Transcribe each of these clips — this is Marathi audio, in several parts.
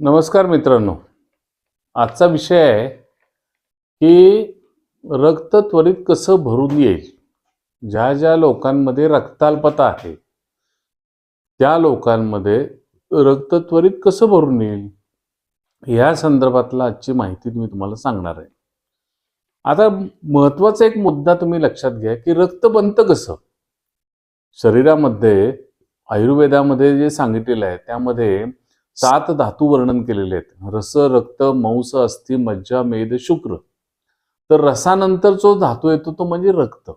नमस्कार मित्रांनो. आजचा विषय आहे की रक्त त्वरित कसं भरून येईल? ज्या ज्या लोकांमध्ये रक्ताल्पता आहे त्या लोकांमध्ये रक्त त्वरित कसं भरून येईल? ह्या संदर्भातला आजची माहिती मी तुम्हाला सांगणार आहे. आता महत्त्वाचा एक मुद्दा तुम्ही लक्षात घ्या की रक्त बनतं कसं? शरीरामध्ये आयुर्वेदामध्ये जे सांगितलेलं आहे त्यामध्ये सात धातू वर्णन केलेले आहेत. रस रक्त मांस अस्थि मज्जा मेद शुक्र. तर रसानंतर जो धातू येतो तो म्हणजे रक्त.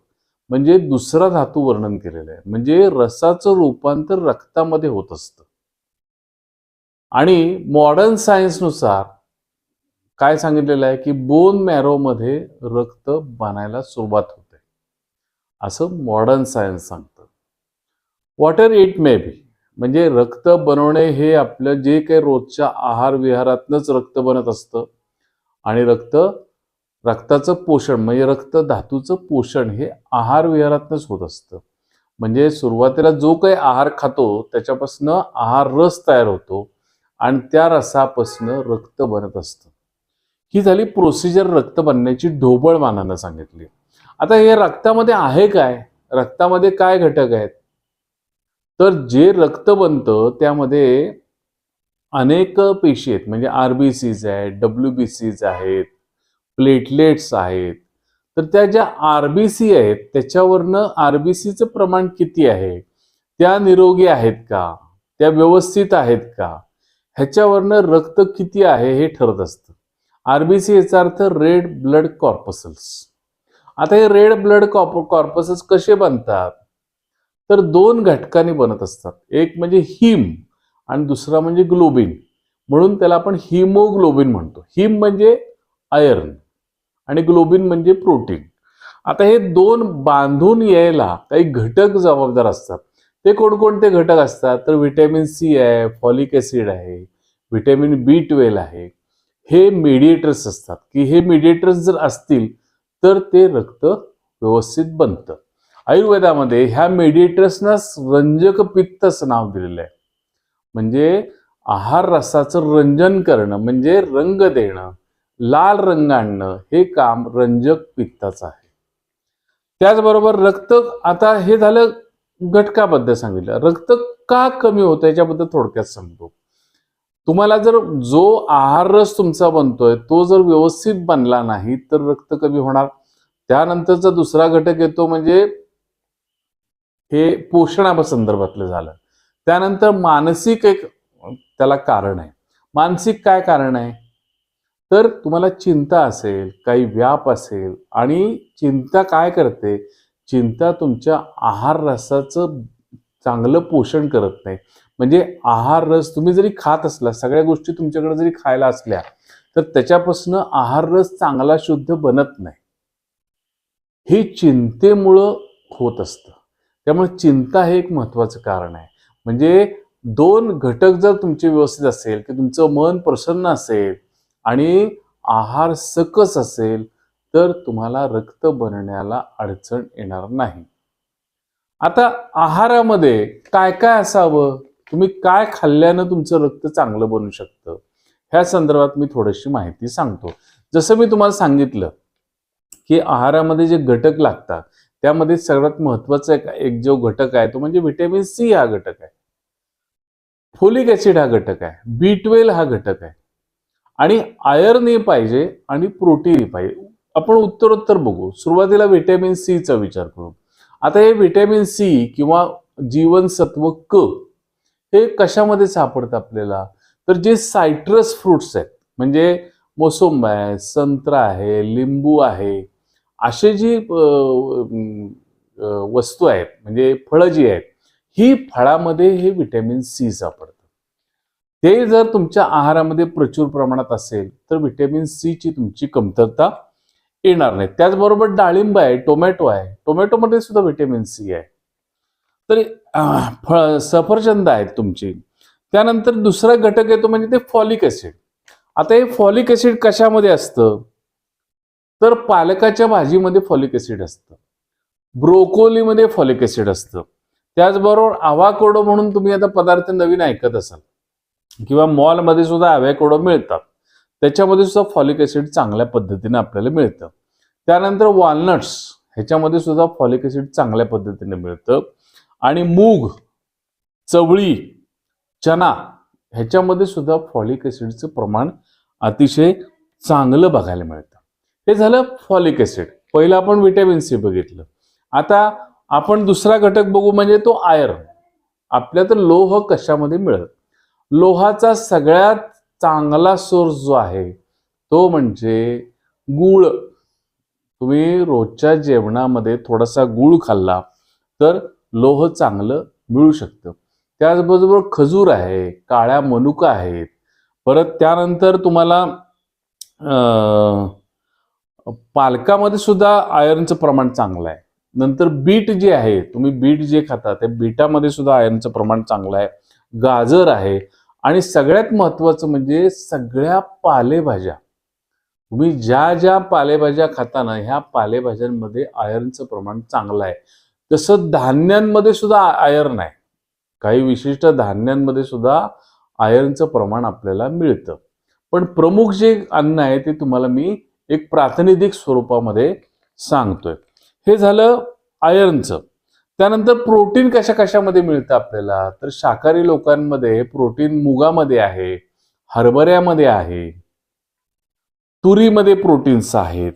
म्हणजे दुसरा धातू वर्णन केलेला आहे. म्हणजे रसाचं रूपांतर रक्तामध्ये होत असतं. आणि मॉडर्न सायन्सनुसार काय सांगितलेलं आहे की बोन मॅरोमध्ये रक्त बनायला सुरुवात होते. असं मॉडर्न सायन्स सांगतं. वॉटर इट मे बी म्हणजे रक्त बनवणे हे आपलं जे काही रोजच्या आहार विहारातनंच रक्त बनत असतं. आणि रक्त रक्ताचं पोषण म्हणजे रक्त धातूचं पोषण हे आहार विहारातनंच होत असतं. म्हणजे सुरुवातीला जो काही आहार खातो त्याच्यापासून आहार रस तयार होतो आणि त्या रसापासून रक्त बनत असतं. ही झाली प्रोसिजर रक्त बनण्याची ढोबळ मानानं सांगितली. आता हे रक्तामध्ये आहे काय? रक्तामध्ये काय घटक आहेत? तर जे रक्त बनतं त्यामध्ये अनेक पेशी आहेत. म्हणजे आरबीसीज आहेत डब्ल्यू बी सीज आहेत प्लेटलेट्स आहेत. तर त्या ज्या आरबीसी आहेत त्याच्यावरनं आरबीसीचं प्रमाण किती आहे? त्या निरोगी आहेत का? त्या व्यवस्थित आहेत का? ह्याच्यावरनं रक्त किती आहे हे ठरत असतं. आरबीसी याचा अर्थ रेड ब्लड कॉर्पसल्स. आता हे रेड ब्लड कॉर्पसल्स कसे बनतात? तर दोन घटकांनी बनत असतात. एक म्हणजे हिम आणि दुसरा म्हणजे ग्लोबिन. म्हणून त्याला आपण हिमोग्लोबिन म्हणतो. हिम म्हणजे आयर्न आणि ग्लोबिन म्हणजे प्रोटीन. आता हे दोन बांधून यायला काही घटक जबाबदार असतात. ते कोणकोणते घटक असतात? तर व्हिटॅमिन सी आहे फॉलिक ॲसिड आहे व्हिटॅमिन बी ट्वेल्व आहे. हे मेडिएटर्स असतात. की हे मेडिएटर्स जर असतील तर ते रक्त व्यवस्थित बनतं. आयुर्वेदामध्ये ह्या मेडिएटर्सना रंजक पित्तच नाव दिलेलं आहे म्हणजे आहार रसाचं रंजन करणं म्हणजे रंग देणं लाल रंग आणणं हे काम रंजक पित्ताचं आहे. त्याचबरोबर रक्त आता हे झालं घटकाबद्दल सांगितलं. रक्त का कमी होतं याच्याबद्दल थोडक्यात सांगतो. तुम्हाला जर जो आहार रस तुमचा बनतोय तो जर व्यवस्थित बनला नाही तर रक्त कमी होणार. त्यानंतरचा दुसरा घटक येतो म्हणजे हे पोषणा संदर्भातलं झालं. त्यानंतर मानसिक एक त्याला कारण आहे. मानसिक काय कारण आहे? तर तुम्हाला चिंता असेल काही व्याप असेल आणि चिंता काय करते? चिंता तुमच्या आहार रसाचं चांगलं पोषण करत नाही. म्हणजे आहार रस तुम्ही जरी खात असला सगळ्या गोष्टी तुमच्याकडे जरी खायला असल्या तर त्याच्यापासून आहार रस चांगला शुद्ध बनत नाही. हे चिंतेमुळं होत असतं. त्यामुळे चिंता हे एक महत्वाचं कारण आहे. म्हणजे दोन घटक जर तुमचे व्यवस्थित असेल की तुमचं मन प्रसन्न असेल आणि आहार सकस असेल तर तुम्हाला रक्त बनण्याला अडचण येणार नाही. आता आहारामध्ये काय काय असावं? तुम्ही काय खाल्ल्यानं तुमचं रक्त चांगलं बनू शकतं? ह्या संदर्भात मी थोडीशी माहिती सांगतो. जसं मी तुम्हाला सांगितलं की आहारामध्ये जे घटक लागतात त्यामध्ये सर्वात महत्त्वाचा एक एक जो घटक आहे तो म्हणजे व्हिटॅमिन सी हा घटक आहे. फोलिक ऍसिड हा घटक आहे. बी ट्वेल्व हा घटक आहे. आणि आयर्नही पाहिजे आणि प्रोटीनही पाहिजे. आपण उत्तरोत्तर बघू. सुरुवातीला व्हिटॅमिन सीचा विचार करू. आता हे व्हिटॅमिन सी किंवा जीवनसत्व क हे कशामध्ये सापडतं आपल्याला? तर जे सायट्रस फ्रुट्स आहेत म्हणजे मोसंबा आहे संत्रा आहे लिंबू आहे असे जी वस्तू आहेत म्हणजे फळं जी आहेत ही फळामध्ये हे व्हिटॅमिन सी सापडतं. ते जर तुमच्या आहारामध्ये प्रचूर प्रमाणात असेल तर व्हिटॅमिन सीची तुमची कमतरता येणार नाही. त्याचबरोबर डाळिंब आहे टोमॅटो आहे. टोमॅटोमध्ये सुद्धा व्हिटॅमिन सी आहे. तर फळ सफरचंद आहेत तुमची. त्यानंतर दुसरा घटक येतो म्हणजे ते फॉलिक ॲसिड आता हे फॉलिक ॲसिड कशामध्ये असतं? तर पालकाच्या भाजीमध्ये फॉलिक ॲसिड असतं. ब्रोकोलीमध्ये फॉलिक ॲसिड असतं. त्याचबरोबर आवाकोडो म्हणून तुम्ही आता पदार्थ नवीन ऐकत असाल किंवा मॉलमध्ये सुद्धा आव्याकोडो मिळतात. त्याच्यामध्ये सुद्धा फॉलिक ॲसिड चांगल्या पद्धतीने आपल्याला मिळतं. त्यानंतर वॉलनट्स ह्याच्यामध्ये सुद्धा फॉलिक ॲसिड चांगल्या पद्धतीने मिळतं. आणि मूग चवळी चना ह्याच्यामध्ये सुद्धा फॉलिक ॲसिडचं प्रमाण अतिशय चांगलं बघायला मिळतं. हे झालं फॉलिक ॲसिड. पहिलं आपण विटॅमिन सी बघितलं. आता आपण दुसरा घटक बघू म्हणजे तो आयर्न. आपल्या तर लोह कशामध्ये मिळत लोहाचा सगळ्यात चांगला सोर्स जो आहे तो म्हणजे गूळ. तुम्ही रोजच्या जेवणामध्ये थोडासा गूळ खाल्ला तर लोह चांगलं मिळू शकतं. त्याचबरोबर खजूर आहे काळ्या मनुका आहेत. परत त्यानंतर तुम्हाला पालकामध्ये सुद्धा आयर्नचं प्रमाण चांगलं आहे. नंतर बीट जे आहे तुम्ही बीट जे खाता त्या बीटामध्ये सुद्धा आयर्नचं प्रमाण चांगलं आहे. गाजर आहे. आणि सगळ्यात महत्वाचं म्हणजे सगळ्या पालेभाज्या. तुम्ही ज्या ज्या पालेभाज्या खाता ना ह्या पालेभाज्यांमध्ये आयर्नचं प्रमाण चांगलं आहे. तसं धान्यांमध्ये सुद्धा आयर्न आहे. काही विशिष्ट धान्यांमध्ये सुद्धा आयर्नचं प्रमाण आपल्याला मिळतं. पण प्रमुख जे अन्न आहे ते तुम्हाला मी एक प्रातिनिधिक स्वरूपामध्ये सांगतोय. हे झालं आयर्नचं त्यानंतर प्रोटीन कशा कशामध्ये मिळतं आपल्याला? तर शाकाहारी लोकांमध्ये प्रोटीन मुगामध्ये आहे हरभऱ्यामध्ये आहे तुरीमध्ये प्रोटीन्स आहेत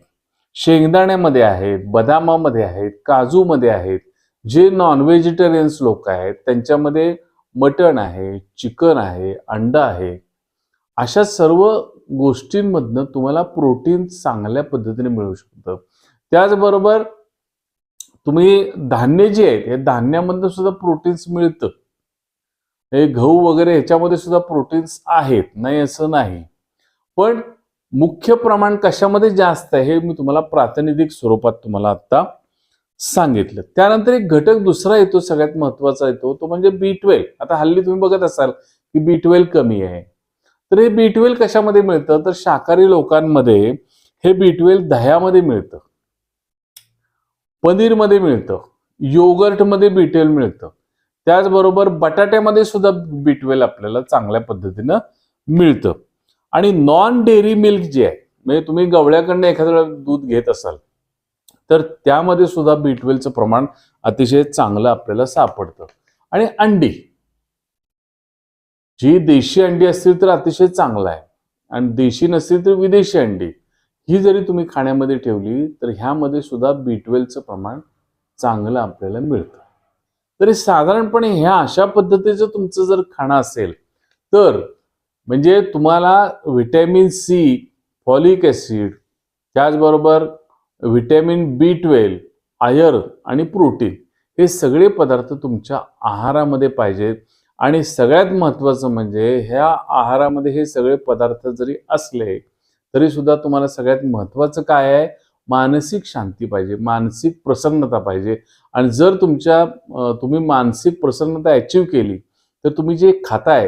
शेंगदाण्यामध्ये आहेत बदामामध्ये आहेत काजूमध्ये आहेत जे नॉन व्हेजिटेरियन्स लोक आहेत त्यांच्यामध्ये मटण आहे चिकन आहे अंडा आहे अशा सर्व गोष्टींमधनं तुम्हाला प्रोटीन चांगल्या पद्धतीने मिळू शकतं. त्याचबरोबर तुम्ही धान्य जे आहेत हे धान्यामधनं सुद्धा प्रोटीन्स मिळतं. हे गहू वगैरे ह्याच्यामध्ये सुद्धा प्रोटीन्स आहेत नाही असं नाही. पण मुख्य प्रमाण कशामध्ये जास्त आहे हे मी तुम्हाला प्रातिनिधिक स्वरूपात तुम्हाला आत्ता सांगितलं. त्यानंतर एक घटक दुसरा येतो सगळ्यात महत्त्वाचा येतो तो म्हणजे बी ट्वेल्व आता हल्ली तुम्ही बघत असाल की बी ट्वेल्व कमी आहे. तर हे बी ट्वेल्व कशामध्ये मिळतं? तर शाकाहारी लोकांमध्ये हे बी ट्वेल्व दह्यामध्ये मिळतं. पनीरमध्ये मिळतं. योगर्टमध्ये बी ट्वेल्व मिळतं. त्याचबरोबर बटाट्यामध्ये सुद्धा बी ट्वेल्व आपल्याला चांगल्या पद्धतीनं मिळतं. आणि नॉन डेअरी मिल्क जे आहे म्हणजे तुम्ही गवळ्याकडनं एखाद्या वेळा दूध घेत असाल तर त्यामध्ये सुद्धा बी ट्वेल्वचं प्रमाण अतिशय चांगलं आपल्याला सापडतं. आणि अंडी. जी देशी अंडी असतील तर अतिशय चांगलं आहे. आणि देशी नसतील तर विदेशी अंडी. ही जरी तुम्ही खाण्यामध्ये ठेवली तर ह्यामध्ये सुद्धा बी ट्वेल्वचं प्रमाण चांगलं आपल्याला मिळतं. तरी साधारणपणे ह्या अशा पद्धतीचं तुमचं जर खाणं असेल तर म्हणजे तुम्हाला व्हिटॅमिन सी फॉलिक ॲसिड त्याचबरोबर व्हिटॅमिन बी ट्वेल्व आयर्न आणि प्रोटीन हे सगळे पदार्थ तुमच्या आहारामध्ये पाहिजेत. आणि सगळ्यात महत्त्वाचं म्हणजे ह्या आहारामध्ये हे सगळे पदार्थ जरी असले तरी सुद्धा तुम्हाला सगळ्यात महत्त्वाचं काय आहे? मानसिक शांती पाहिजे मानसिक प्रसन्नता पाहिजे. आणि जर तुमच्या तुम्ही मानसिक प्रसन्नता अचीव केली तर तुम्ही जे खाताय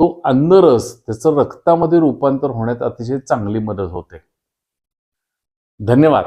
तो अन्नरस त्याचं रक्तामध्ये रूपांतर होण्यात अतिशय चांगली मदत होते. धन्यवाद.